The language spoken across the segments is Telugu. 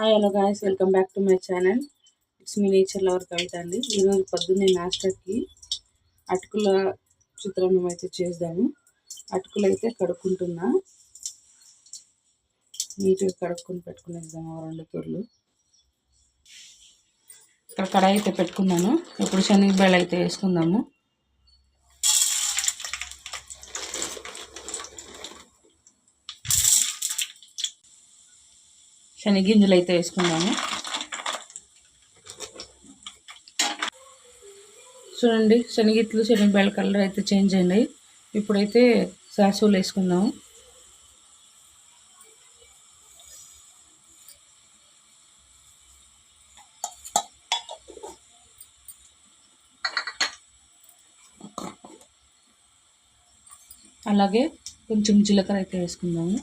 Hi hello guys welcome back to my channel it's me nature lover Kavitha అండి. ఈరోజు పొద్దున్నే నాస్టాకి అటుకుల చిత్రాన్నం అయితే చేద్దాము అటుకులు అయితే కడుక్కుంటున్నా. నీట్గా కడుక్కొని పెట్టుకునేద్దాము రెండు తూర్లు. ఇక్కడ కడాయి అయితే పెట్టుకున్నాను. ఇప్పుడు శనగబేళ అయితే వేసుకుందాము. శనగింజలు అయితే వేసుకుందాము. చూడండి శనగిట్లు శనగబేళ కలర్ అయితే చేంజ్ అయినాయి. ఇప్పుడైతే సాసులు వేసుకుందాము. అలాగే కొంచెం జీలకర్ర అయితే వేసుకుందాము.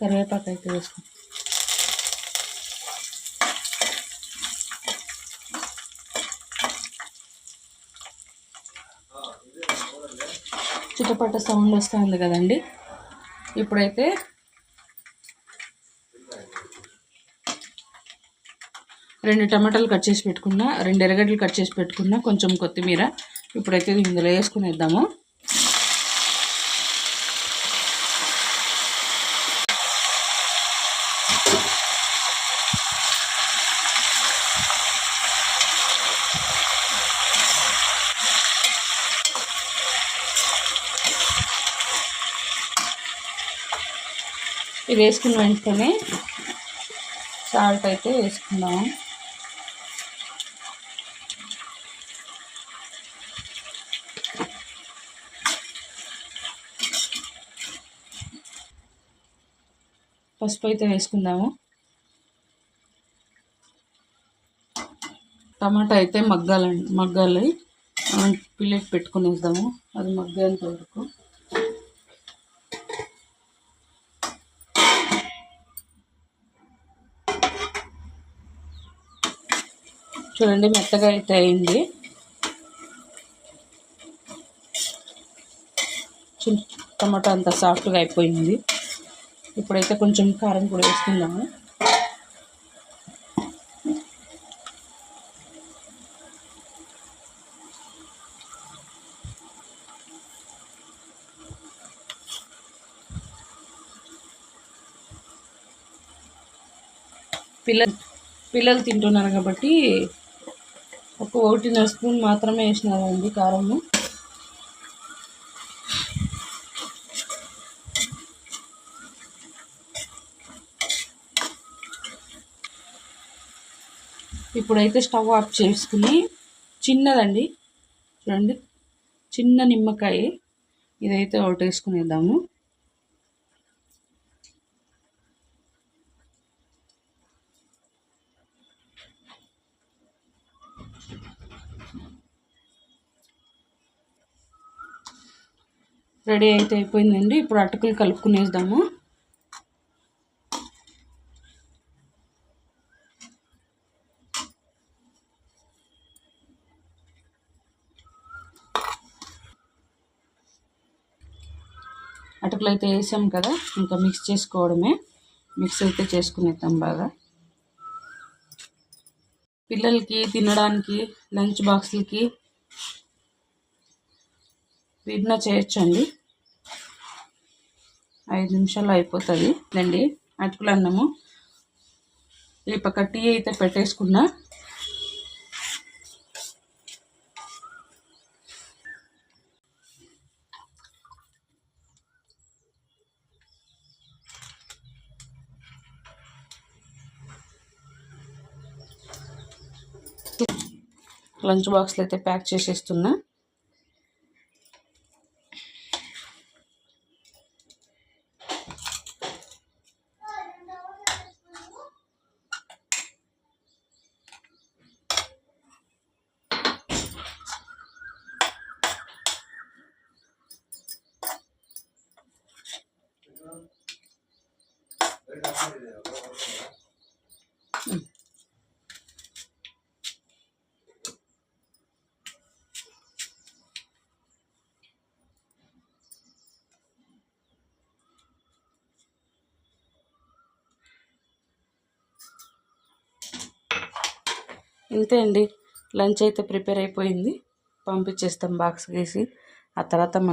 కరివేపాకు అయితే వేసుకుందాం చుట్టుపక్కల సౌండ్ వస్తుంది కదండి. ఇప్పుడైతే రెండు టమాటాలు కట్ చేసి పెట్టుకున్నా రెండు ఎర్రగడ్డలు కట్ చేసి పెట్టుకున్నా కొంచెం కొత్తిమీర. ఇప్పుడైతే ఇందులో వేసుకునేద్దాము. ఇది వేసుకున్న వెంటనే సాల్ట్ అయితే వేసుకుందాము పసుపు అయితే వేసుకుందాము. టమాటా అయితే మగ్గాలండి మగ్గాలి. పిల్లెట్ పెట్టుకునేద్దాము. అది మగ్గేంత వరకు. చూడండి మెత్తగా అయితే అయింది. టమాటా అంతా సాఫ్ట్గా అయిపోయింది. ఇప్పుడైతే కొంచెం కారం కూడా వేసుకుందాము. పిల్లలు పిల్లలు తింటున్నారు కాబట్టి ఒక ఒకటిన్నర స్పూన్ మాత్రమే వేసినారండి కారము. ఇప్పుడైతే స్టవ్ ఆఫ్ చేసుకుని చిన్నదండి. చూడండి చిన్న నిమ్మకాయ ఇదైతే ఒకటి రెడీ అయితే అయిపోయిందండి. ఇప్పుడు అటుకులు కలుపుకునేద్దాము. అటుకులు అయితే వేసాం కదా ఇంకా మిక్స్ చేసుకోవడమే. మిక్స్ అయితే చేసుకునేద్దాం బాగా. పిల్లలకి తినడానికి లంచ్ బాక్స్లకి వీటిన చేయొచ్చండి ఐదు నిమిషాలు అయిపోతుంది. అండి అటుకులు అన్నము. ఈ పక్క టీ అయితే పెట్టేసుకున్నా. లంచ్ బాక్స్లో అయితే ప్యాక్ చేసేస్తున్నా. ఇంతే అండి. లంచ్ అయితే ప్రిపేర్ అయిపోయింది. పంపించేస్తాం బాక్స్ వేసి ఆ తర్వాత మనం